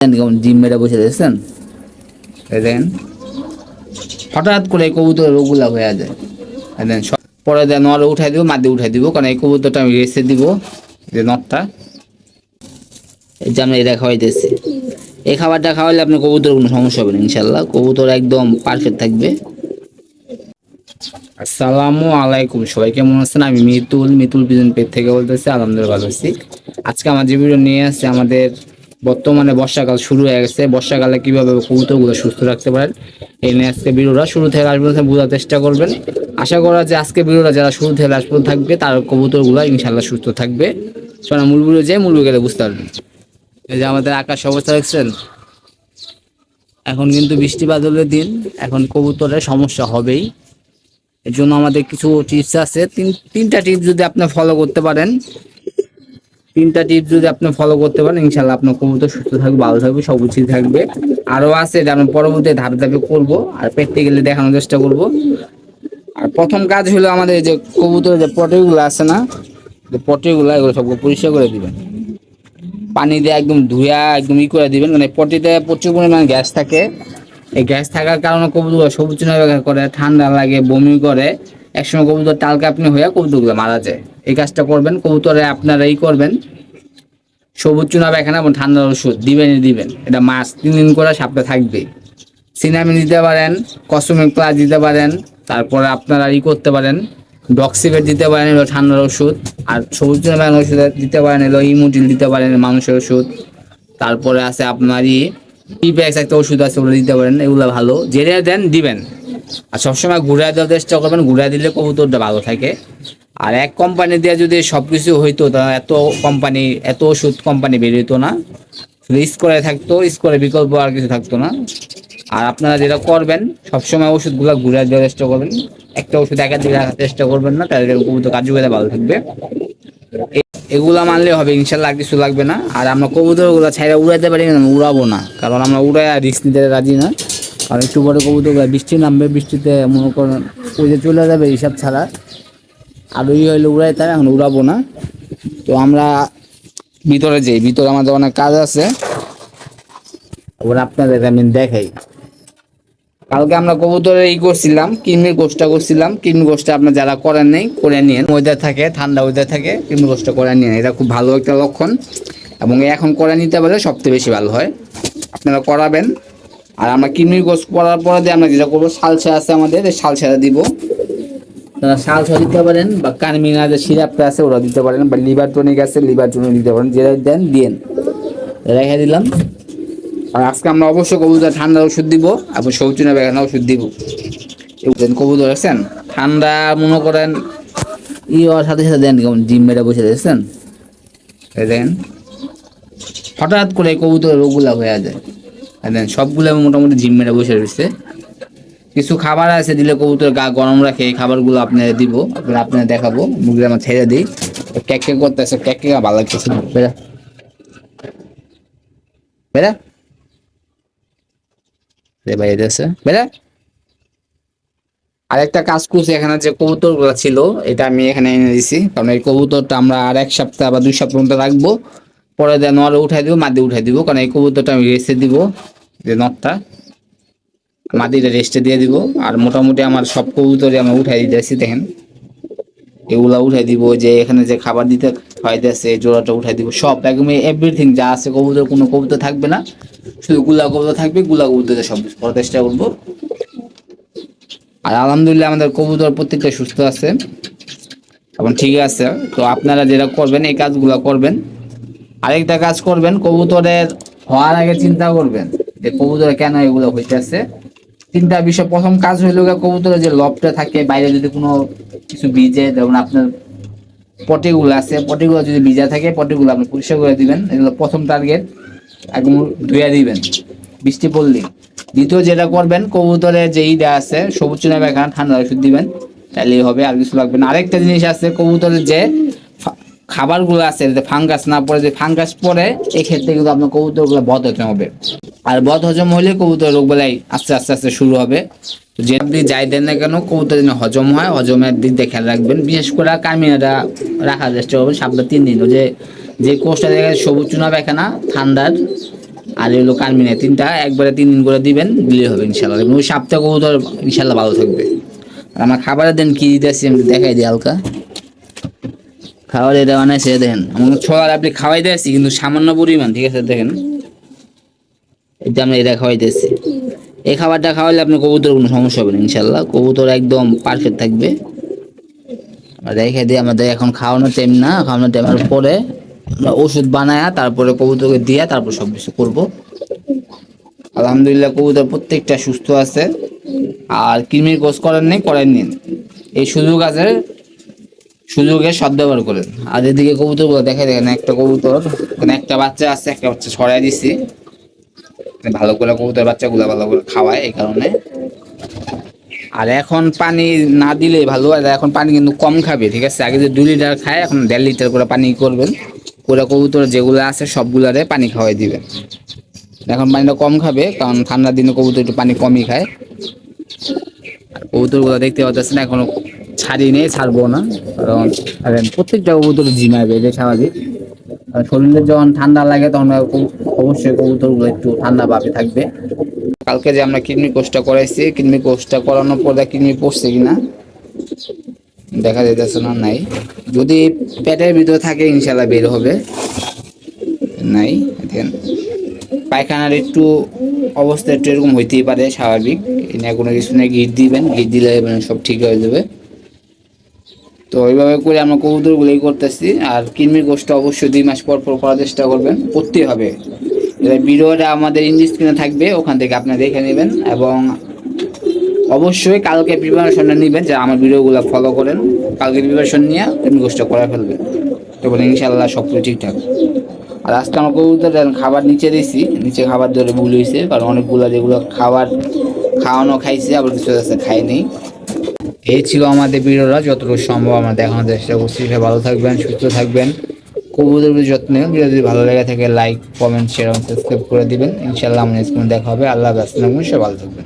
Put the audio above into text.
কেমন বসে দেখছেন? দেখেন। হঠাৎ করে এই কবুতরের রোগগুলা হয়ে যায়। সব- পরে দেন নরে উঠাই দিব মাদি উঠাই দিব, কারণ এই কবুতরটা আমি রেসে দিব যে নটটা। এই এটা খাওয়াইতেছি। এই খাবারটা খাওয়াইলে আপনার কবুতর কোনো সমস্যা হবে না ইনশাল্লাহ কবুতর একদম পারফেক্ট থাকবে। আসসালামু আলাইকুম, সবাই কেমন আছেন? আমি মিতুল মিতুল পিজন পেট থেকে বলতেছি, আলহামদুলিল্লাহ ভালো আছি। আজকে আমার যে ভিডিও নিয়ে আসছে আমাদের বর্তমানে বর্ষাকাল শুরু হয়ে গেছে। বর্ষাকালে কীভাবে কবুতরগুলো সুস্থ রাখতে পারেন, এই নিয়ে আজকে ভিডিওটা শুরু থেকে আসবে বোঝার চেষ্টা করবেন। আশা করা যে আজকে ভিডিওটা যারা শুরু থেকে লাস্ট পর্যন্ত থাকবে, তার কবুতরগুলো ইনশাল্লাহ সুস্থ থাকবে। শোনা মূল ভিডিও যে মূল গেলে বুঝতে পারবেন। এই যে আমাদের আকাশ অবস্থা দেখছেন, এখন কিন্তু বৃষ্টি বাদলের দিন, এখন কবুতরের সমস্যা হবেই। এর জন্য আমাদের কিছু টিপস আছে। তিন, তিনটা টিপস যদি আপনি ফলো করতে পারেন তিনটা টিপস যদি আপনি ফলো করতে পারেন ইনশাল্লাহ আপনার কবুতর সুস্থ থাকবে, ভালো থাকবে, সব কিছু থাকবে। আরও আছে যেন পরবর্তী ধাপে ধাপে করব, আর পেটতে গেলে দেখানোর চেষ্টা করব। আর প্রথম কাজ হলো আমাদের যে কবুতরের যে পটেগুলো আছে না, যে পটেগুলো, এগুলো সবগুলো পরিষ্কার করে দিবেন। পানি দিয়ে একদম ধুয়া একদম ই করে দিবেন মানে পটিতে প্রচুর পরিমাণে গ্যাস থাকে। এই গ্যাস থাকার কারণে কবুতর সবুজ করে, ঠান্ডা লাগে, বমি করে। একসময় কবুতর টাল কাঁপনি হয়ে কবুতরগুলো মারা যায়। এই কাজটা করবেন, কবুতরে আপনারা এই করবেন। সবুজ চুনা পায়খানা এবং ঠান্ডার ওষুধ, দিবেনই দিবেন। এটা মাস তিন দিন করে সাপটা থাকবে সিনামিন দিতে পারেন, কসমিক প্লাস দিতে পারেন, তারপরে আপনারা ই করতে পারেন ডক্সিবেট দিতে পারেন, এলো ঠান্ডার ওষুধ, আর সবুজ চুনা ওষুধ দিতে পারেন, এলো ইমোটিল দিতে পারেন মানুষের ওষুধ। তারপরে আছে আপনার ই টিপ্যাক্স একটা ওষুধ আছে, ওগুলো দিতে পারেন, এগুলো ভালো। যেটা দেন দিবেন। আর সবসময় ঘুরে দেওয়ার চেষ্টা করবেন ঘুরে দিলে কবুতরটা ভালো থাকে। আর এক কোম্পানি দিয়ে যদি সব কিছু হইতো, তা এত কোম্পানি এত ওষুধ কোম্পানি বেরোতো না। শুধু স্কোরে থাকতো স্কোরে বিকল্প আর কিছু থাকতো না। আর আপনারা যেটা করবেন, সবসময় ওষুধগুলো ঘুরে দেওয়ার চেষ্টা করবেন। একটা ওষুধ একাধিক রাখার চেষ্টা করবেন না তাহলে কবুতর কার্যকরী ভালো থাকবে। এগুলা মানলে হবে, ইনশাল্লাহ কিছু লাগবে না। আর আমরা কবুতরগুলো ছাইরা উড়াইতে পারি না উড়াবো না। কারণ আমরা উড়াই আর রিস্ক নিতে রাজি না। আর একটু পরে কবুতরগুলো বৃষ্টি নামবে, বৃষ্টিতে মনে করেন ওই যে চলে যাবে হিসাব ছাড়া। আর ওই হইলে উড়াই তাই এখন উড়াবো না। তো আমরা ভিতরে যাই, ভিতরে আমাদের অনেক কাজ আছে। ওর আপনাদের আমি দেখাই। কালকে আমরা কবুতরের ই করছিলাম, কিডনির গোষ্ঠটা করছিলাম। কিডনি গোষ্ঠটা আপনার যারা করেন নেই, করে নিন ওয়েদার থাকে, ঠান্ডা ওয়েদার থাকে, কিডনি গোষ্ঠটা করে নিন এটা খুব ভালো একটা লক্ষণ। এবং এখন করে নিতে পারলে সবচেয়ে বেশি ভালো হয়। আপনারা করাবেন। আর আমরা কিডনির গোষ্ঠ করার পরে আমরা যেটা করব, সালসা আছে আমাদের সালসাটা দিব। আপনারা সালসা দিতে পারেন বা কানমিনা যে সিরাপটা আছে ওরা দিতে পারেন বা লিভার টনিক আছে, লিভার টনিক দিতে পারেন, যেটা দেন দিন রেখে দিলাম। আর আজকে আমরা অবশ্যই কবুতর ঠান্ডার ওষুধ দিব এবং সবচুনা বেগানা ওষুধ দিব। দেন কবুতর আছেন ঠান্ডা মনে করেন, ই হওয়ার সাথে সাথে দেন, কেমন ডিম মেরে বসে দেখছেন? এই দেখেন হঠাৎ করে এই কবুতরের রোগগুলা হয়ে যায়। দেন, সবগুলো মোটামুটি জিম মেরে বসে রয়েছে। কিছু খাবার আছে, দিলে কবুতর গা গরম রাখে, এই খাবারগুলো আপনাদের দিব। আপনারা দেখাবো মুখে আমার ছেড়ে দিই। ক্যাক ক্যাক করতেছে ক্যাক ক্যাক ভালো লাগতেছে বেড়া। বেড়া। রে ভাই এদেশে বেড়া। আরেকটা কাজ করছি এখানে যে কবুতরগুলো ছিল, এটা আমি এখানে এনে দিছি। কারণ এই কবুতরটা আমরা আর এক সপ্তাহ বা দুই সপ্তাহ মতো রাখব। পরে দেন নরে উঠাই দিব মাদি উঠাই দিব, কারণ এই কবুতরটা আমি রেস্টে দিব, যে নটটা। মাদিটা রেস্টে দিয়ে দিব। আর মোটামুটি আমার সব কবুতরই আমরা উঠাই দিতেছি, দেখেন। এগুলা উঠাই দিব, যে এখানে যে খাবার দিতে খাইতেছে জোড়াটা উঠাই দিব। সব একদম এভরিথিং যা আছে, কবুতর, কোনো কবুতর থাকবে না। শুধু গুলা কবুতর থাকবে, গুলা কবুতরে সব করার চেষ্টা করব। আর আলহামদুলিল্লাহ আমাদের কবুতর প্রত্যেকটা সুস্থ আছে। এবং ঠিক আছে, তো আপনারা যেটা করবেন, এই কাজগুলো করবেন। আরেকটা কাজ করবেন, কবুতরের হওয়ার আগে চিন্তা করবেন যে কবুতরে কেন এগুলো হইতেছে। তিনটা বিষয়। প্রথম কাজ হইল কবুতরের যে লবটা থাকে, বাইরে যদি কোনো কিছু বীজে যেমন আপনার পটিগুলো আছে, পটিগুলো যদি ভিজা থাকে, পটিগুলো আপনি পরিষ্কার করে দিবেন। এগুলো প্রথম টার্গেট একদম ধুয়ে দিবেন। বৃষ্টি পড়লে দ্বিতীয় যেটা করবেন কবুতরের যে ইটা আছে, সবুজ চুনা বেখানা ঠান্ডা ওষুধ দিবেন। তাহলেই হবে, আর কিছু লাগবে না। আরেকটা জিনিস আছে, কবুতরের যে খাবারগুলো আছে, যে ফাঙ্গাস না পড়ে, যে ফাঙ্গাস পড়ে, এই ক্ষেত্রে কিন্তু আপনার কবুতরগুলো বধ হতে হবে। আর বধ হজম হলে কবুতর রোগ বেলায় আস্তে আস্তে আস্তে শুরু হবে। যে আপনি যাই দেন না কেন, কবুতর যেন হজম হয়, হজমের দিক দিয়ে খেয়াল রাখবেন। বিশেষ করে কামিয়াটা রাখার চেষ্টা করবেন সপ্তাহে তিন দিন যে যে কোষটা দেখে সবুজ চুনা পায়খানা, ঠান্ডার, আর এগুলো কানমিনে তিনটা, একবারে তিন দিন করে দিবেন দিলে হবে ইনশাল্লাহ। এবং ওই সাপ্তাহ কবুতর ইনশাল্লাহ ভালো থাকবে। আর আমার খাবারের দেন কি দিতেছি আমি দেখাই দিই হালকা। খাবার এটা বানাইছে দেখেন ছোয়ার আপনি খাওয়াই দিয়েছি, কিন্তু সামান্য পরিমাণ, ঠিক আছে, দেখেন। এটা আমরা এটা খাওয়াইতেছি এই খাবারটা খাওয়ালে আপনার কবুতর কোনো সমস্যা হবে না ইনশাল্লাহ কবুতর একদম পারফেক্ট থাকবে। আমরা রেখে দিই, আমাদের এখন খাওয়ানোর টাইম না খাওয়ানোর টাইমের পরে আমরা ওষুধ বানায়া, তারপরে কবুতরকে দিয়া, তারপর সব কিছু করব। আলহামদুলিল্লাহ, কবুতর প্রত্যেকটা সুস্থ আছে। আর কৃমির কোষ করেন নেই করেন নিন এই সুযোগ আছে সুযোগের সদ্ব্যবহার করেন। আর এদিকে কবুতরগুলো দেখে দেখেন, একটা কবুতর একটা বাচ্চা আছে, একটা বাচ্চা ছড়াই দিছি। ভালো করে কবুতর বাচ্চাগুলো ভালো করে খাওয়ায় এই কারণে। আর এখন পানি না দিলে ভালো, আর এখন পানি কিন্তু কম খাবে, ঠিক আছে? আগে যে দুই লিটার খায়, এখন দেড় লিটার করে পানি করবেন। করে কবুতর যেগুলো আছে, সবগুলারে পানি খাওয়াই দিবেন। এখন পানিটা কম খাবে, কারণ ঠান্ডার দিনে কবুতর একটু পানি কমই খায়। কবুতরগুলো দেখতে পাচ্ছেন, এখনও ছাড়ি নেই, ছাড়বো না। কারণ প্রত্যেকটা কবুতর জিমাবে এটা স্বাভাবিক। শরীরে যখন ঠান্ডা লাগে, তখন অবশ্যই কবুতরগুলো একটু ঠান্ডা ভাবে থাকবে। কালকে যে আমরা কিডনি কোর্সটা করাইছি, কিডনি কোর্সটা করানোর পরে কিডনি পড়ছে কিনা। দেখা যাইতেছে না, নাই। যদি পেটের ভিতরে থাকে, ইনশাল্লাহ বের হবে। নাই, দেখেন। পায়খানার একটু অবস্থা একটু এরকম হইতেই পারে, স্বাভাবিক। এনে কোনো কিছু নেই, গিট দিবেন, গিট দিলে মানে সব ঠিক হয়ে যাবে। তো এইভাবে করে আমরা কবুতরগুলোই করতেছি। আর কিডনির কোর্সটা অবশ্যই দুই মাস পর পর করার চেষ্টা করবেন। করতেই হবে। ভিডিওটা আমাদের ইংলিশ স্ক্রিনে থাকবে, ওখান থেকে আপনি দেখে নেবেন এবং অবশ্যই কালকে প্রিপারেশনটা নেবেন, যে আমার ভিডিওগুলো ফলো করেন। কালকে প্রিপারেশন নিয়ে কিডনি কোর্সটা করা ফেলবেন। তখন ইনশাল্লাহ সব কিছু ঠিকঠাক। আর আজকে আমার কবুতর খাবার নিচে দিয়েছি। নিচে খাবার ধরে ভুল হয়েছে, কারণ অনেকগুলো যেগুলো খাবার খাওয়ানো খাইছে, আবার কিছু আছে খাইনি এই ছিল আমাদের ভিডিওটা, যতটুকু সম্ভব আমরা দেখানোর চেষ্টা করছি। সে ভালো থাকবেন, সুস্থ থাকবেন। কবুতর যত্ন নেবেন যদি ভালো লেগে থাকে লাইক কমেন্ট শেয়ার সাবস্ক্রাইব করে দিবেন। ইনশাল্লাহ আমাদের স্কুলে দেখা হবে। আল্লাহ হাফেজ। সে ভালো থাকবেন।